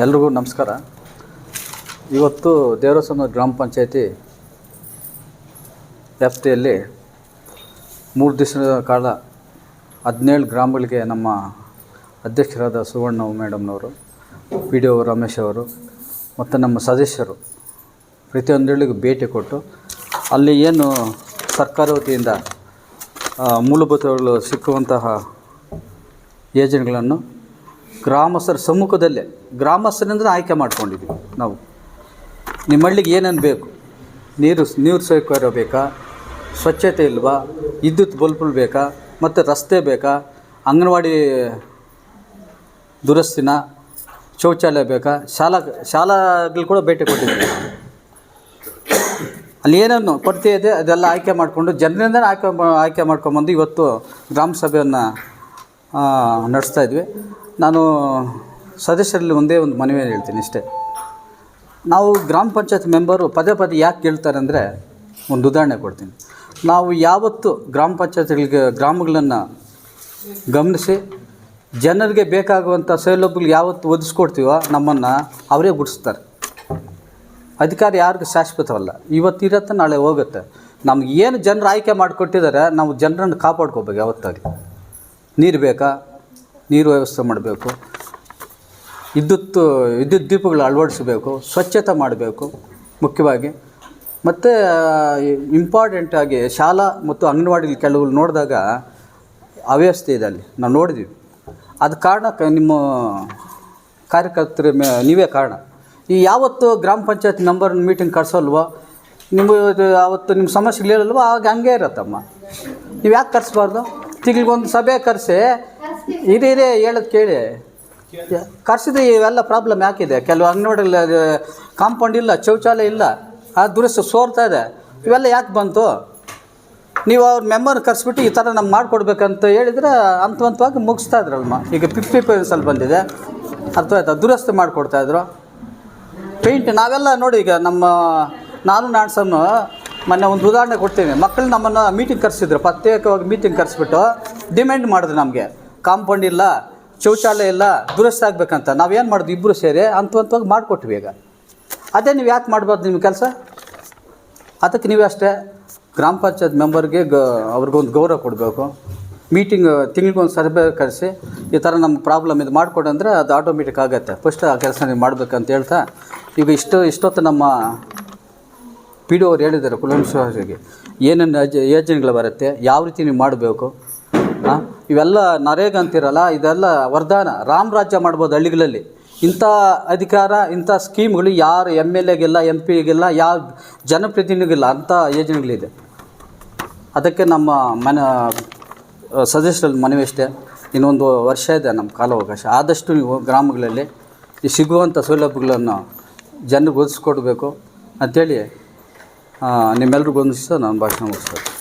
ಎಲ್ರಿಗೂ ನಮಸ್ಕಾರ. ಇವತ್ತು ದೇವರಸನ ಗ್ರಾಮ ಪಂಚಾಯತಿ ವ್ಯಾಪ್ತಿಯಲ್ಲಿ ಮೂರು ದಿವಸದ ಕಾಲ ಹದಿನೇಳು ಗ್ರಾಮಗಳಿಗೆ ನಮ್ಮ ಅಧ್ಯಕ್ಷರಾದ ಸುವರ್ಣ ಮೇಡಮ್ನವರು, ಪಿ ಡಿ ಒ ರಮೇಶ್ ಅವರು ಮತ್ತು ನಮ್ಮ ಸದಸ್ಯರು ಪ್ರತಿಯೊಂದು ಭೇಟಿ ಕೊಟ್ಟು ಅಲ್ಲಿ ಏನು ಸರ್ಕಾರ ವತಿಯಿಂದ ಮೂಲಭೂತಗಳು ಸಿಕ್ಕುವಂತಹ ಯೋಜನೆಗಳನ್ನು ಗ್ರಾಮಸ್ಥರ ಸಮ್ಮುಖದಲ್ಲೇ, ಗ್ರಾಮಸ್ಥರಿಂದ ಆಯ್ಕೆ ಮಾಡ್ಕೊಂಡಿದ್ದೀವಿ ನಾವು. ನಿಮ್ಮ ಹಳ್ಳಿಗೆ ಏನೇನು ಬೇಕು? ನೀರು ನೀರು ಸೌಕರ್ಯ ಬೇಕಾ? ಸ್ವಚ್ಛತೆ ಇಲ್ವಾ? ವಿದ್ಯುತ್ ಬಲ್ಪುಲ್ ಬೇಕಾ? ಮತ್ತು ರಸ್ತೆ ಬೇಕಾ? ಅಂಗನವಾಡಿ ದುರಸ್ತಿನ ಶೌಚಾಲಯ ಬೇಕಾ? ಶಾಲಾ, ಶಾಲಾಗಳು ಕೂಡ ಭೇಟಿ ಕೊಟ್ಟಿದ್ದೀವಿ. ಅಲ್ಲಿ ಏನೇನು ಕೊರತೆ ಇದೆ, ಅದೆಲ್ಲ ಆಯ್ಕೆ ಮಾಡಿಕೊಂಡು ಜನರಿಂದ ಆಯ್ಕೆ ಆಯ್ಕೆ ಮಾಡ್ಕೊಂಬಂದು ಇವತ್ತು ಗ್ರಾಮ ಸಭೆಯನ್ನು ನಡೆಸ್ತಾ ಇದ್ವಿ. ನಾನು ಸದಸ್ಯರಲ್ಲಿ ಒಂದೇ ಒಂದು ಮನವಿಯನ್ನು ಹೇಳ್ತೀನಿ ಇಷ್ಟೇ. ನಾವು ಗ್ರಾಮ ಪಂಚಾಯತ್ ಮೆಂಬರು ಪದೇ ಪದೇ ಯಾಕೆ ಕೇಳ್ತಾರೆ ಅಂದರೆ ಒಂದು ಉದಾಹರಣೆ ಕೊಡ್ತೀನಿ. ನಾವು ಯಾವತ್ತು ಗ್ರಾಮ ಪಂಚಾಯತ್ಗಳಿಗೆ ಗ್ರಾಮಗಳನ್ನು ಗಮನಿಸಿ ಜನರಿಗೆ ಬೇಕಾಗುವಂಥ ಸೌಲಭ್ಯಗಳು ಯಾವತ್ತು ಒದಗಿಸ್ಕೊಡ್ತೀವೋ ನಮ್ಮನ್ನು ಅವರೇ ಗುಡಿಸ್ತಾರೆ. ಅಧಿಕಾರ ಯಾರಿಗೂ ಶಾಶ್ವತವಲ್ಲ. ಇವತ್ತು ಇರತ್ತೆ ನಾಳೆ ಹೋಗುತ್ತೆ. ನಮ್ಗೆ ಏನು ಜನರು ಆಯ್ಕೆ ಮಾಡಿಕೊಟ್ಟಿದ್ದಾರೆ, ನಾವು ಜನರನ್ನು ಕಾಪಾಡ್ಕೋಬೇಕು ಯಾವತ್ತಾಗಿ ನೀರು ಬೇಕಾ? ನೀರು ವ್ಯವಸ್ಥೆ ಮಾಡಬೇಕು. ವಿದ್ಯುತ್ ವಿದ್ಯುತ್ ದೀಪಗಳು ಅಳವಡಿಸಬೇಕು, ಸ್ವಚ್ಛತೆ ಮಾಡಬೇಕು ಮುಖ್ಯವಾಗಿ. ಮತ್ತು ಇಂಪಾರ್ಟೆಂಟಾಗಿ ಶಾಲಾ ಮತ್ತು ಅಂಗನವಾಡಿ ಕೆಲವು ನೋಡಿದಾಗ ಅವ್ಯವಸ್ಥೆ ಇದೆ ಅಲ್ಲಿ. ನಾವು ನೋಡಿದ್ವಿ. ಅದು ಕಾರಣ ನಿಮ್ಮ ಕಾರ್ಯಕರ್ತರ, ಮೇ, ನೀವೇ ಕಾರಣ. ಈ ಯಾವತ್ತು ಗ್ರಾಮ ಪಂಚಾಯತ್ ನಂಬರ್ ಮೀಟಿಂಗ್ ಕರೆಸೋಲ್ವೋ? ನಿಮ್ಮ ಯಾವತ್ತು ನಿಮ್ಮ ಸಮಸ್ಯೆಗಳು ಹೇಳಲ್ವೋ? ಆವಾಗ ಹಂಗೆ ಇರತ್ತಮ್ಮ. ನೀವು ಯಾಕೆ ಕರೆಸ್ಬಾರ್ದು? ತಿಂಗಳಿಗೊಂದು ಸಭೆ ಕರೆಸಿ ಇರಿ ಇದೆ ಹೇಳೋದು ಕೇಳಿ. ಕರ್ಸಿದ್ರೆ ಇವೆಲ್ಲ ಪ್ರಾಬ್ಲಮ್ ಯಾಕಿದೆ? ಕೆಲವು ಅಂಗನವಾಡಿಲ್ಲ ಕಾಂಪೌಂಡ್ ಇಲ್ಲ, ಶೌಚಾಲಯ ಇಲ್ಲ. ಆ ದುರಸ್ತು ಸೋರ್ತಾ ಇದೆ. ಇವೆಲ್ಲ ಯಾಕೆ ಬಂತು? ನೀವು ಅವ್ರ ಮೆಂಬರ್ ಕರೆಸ್ಬಿಟ್ಟು ಈ ಥರ ನಮ್ಗೆ ಮಾಡಿಕೊಡ್ಬೇಕಂತ ಹೇಳಿದ್ರೆ ಹಂತ ಹಂತವಾಗಿ ಮುಗಿಸ್ತಾ ಇದ್ರಲ್ಮ ಈಗ ಫಿಫ್ಟಿ ಪರ್ಸೆಂಟ್ ಬಂದಿದೆ. ಅರ್ಥ ಆಯ್ತಾ ದುರಸ್ತಿ ಮಾಡಿಕೊಡ್ತಾಯಿದ್ರು ಪೇಂಟ್ ನಾವೆಲ್ಲ ನೋಡಿ ಈಗ ನಮ್ಮ ನಾನು ನಾಡ್ಸನ್ನು ಮೊನ್ನೆ ಒಂದು ಉದಾಹರಣೆ ಕೊಡ್ತೀನಿ. ಮಕ್ಕಳು ನಮ್ಮನ್ನು ಮೀಟಿಂಗ್ ಕರೆಸಿದ್ರು. ಪ್ರತ್ಯೇಕವಾಗಿ ಮೀಟಿಂಗ್ ಕರೆಸ್ಬಿಟ್ಟು ಡಿಮ್ಯಾಂಡ್ ಮಾಡಿದ್ರು ನಮಗೆ. ಕಾಂಪೌಂಡ್ ಇಲ್ಲ, ಶೌಚಾಲಯ ಇಲ್ಲ, ದುರಸ್ತಿ ಆಗ್ಬೇಕಂತ ನಾವೇನು ಮಾಡೋದು? ಇಬ್ಬರು ಸೇರಿ ಅಂತ ಹಂತವಾಗಿ ಮಾಡಿಕೊಟ್ವಿ ಈಗ. ಅದೇ ನೀವು ಯಾಕೆ ಮಾಡ್ಬಾರ್ದು ನಿಮ್ಮ ಕೆಲಸ? ಅದಕ್ಕೆ ನೀವೇ ಅಷ್ಟೇ ಗ್ರಾಮ ಪಂಚಾಯತ್ ಮೆಂಬರ್ಗೆ ಗ ಅವ್ರಿಗೊಂದು ಗೌರವ ಕೊಡಬೇಕು. ಮೀಟಿಂಗ್, ತಿಂಗ್ಳಿಗೊಂದು ಸರ್ವೆ ಕರೆಸಿ, ಈ ಥರ ನಮ್ಮ ಪ್ರಾಬ್ಲಮ್ ಇದು ಮಾಡಿಕೊಡು ಅಂದರೆ ಅದು ಆಟೋಮೆಟಿಕ್ ಆಗುತ್ತೆ. ಫಸ್ಟ್ ಆ ಕೆಲಸ ನೀವು ಮಾಡಬೇಕಂತ ಹೇಳ್ತಾ, ಈಗ ಇಷ್ಟು, ಇಷ್ಟೊತ್ತು ನಮ್ಮ ಪಿ ಡಿ ಅವ್ರು ಹೇಳಿದ್ದಾರೆ ಕುಲಂಶ್ವರಿಗೆ ಏನೇನು ಯೋಜ- ಯೋಜನೆಗಳು ಬರುತ್ತೆ? ಯಾವ ರೀತಿ ನೀವು ಮಾಡಬೇಕು? ಹಾಂ ಇವೆಲ್ಲ ನರೇಗ ಅಂತಿರಲ್ಲ, ಇದೆಲ್ಲ ವರದಾನ. ರಾಮರಾಜ್ಯ ಮಾಡ್ಬೋದು ಹಳ್ಳಿಗಳಲ್ಲಿ. ಇಂಥ ಅಧಿಕಾರ, ಇಂಥ ಸ್ಕೀಮ್ಗಳು ಯಾರು ಎಂ ಎಲ್ ಎಗೆಲ್ಲ, ಎಂ ಪಿಗೆಲ್ಲ ಯಾವ ಜನಪ್ರತಿನಿಧಿಗಿಲ್ಲ ಅಂಥ ಯೋಜನೆಗಳಿದೆ. ಅದಕ್ಕೆ ನಮ್ಮ ಮನ ಸದಸ್ಯರಲ್ಲಿ ಮನವಿ ಅಷ್ಟೇ. ಇನ್ನೊಂದು ವರ್ಷ ಇದೆ ನಮ್ಮ ಕಾಲಾವಕಾಶ. ಆದಷ್ಟು ನೀವು ಗ್ರಾಮಗಳಲ್ಲಿ ಈ ಸಿಗುವಂಥ ಸೌಲಭ್ಯಗಳನ್ನು ಜನರಿಗೆ ಒದಗಿಸ್ಕೊಡ್ಬೇಕು. ಅಂಥೇಳಿ ನಿಮ್ಮೆಲ್ರಿಗೂ ಒಂದಿಸ ನಾನು ಭಾಷಣ ಮುಗಿಸ್ತೇನೆ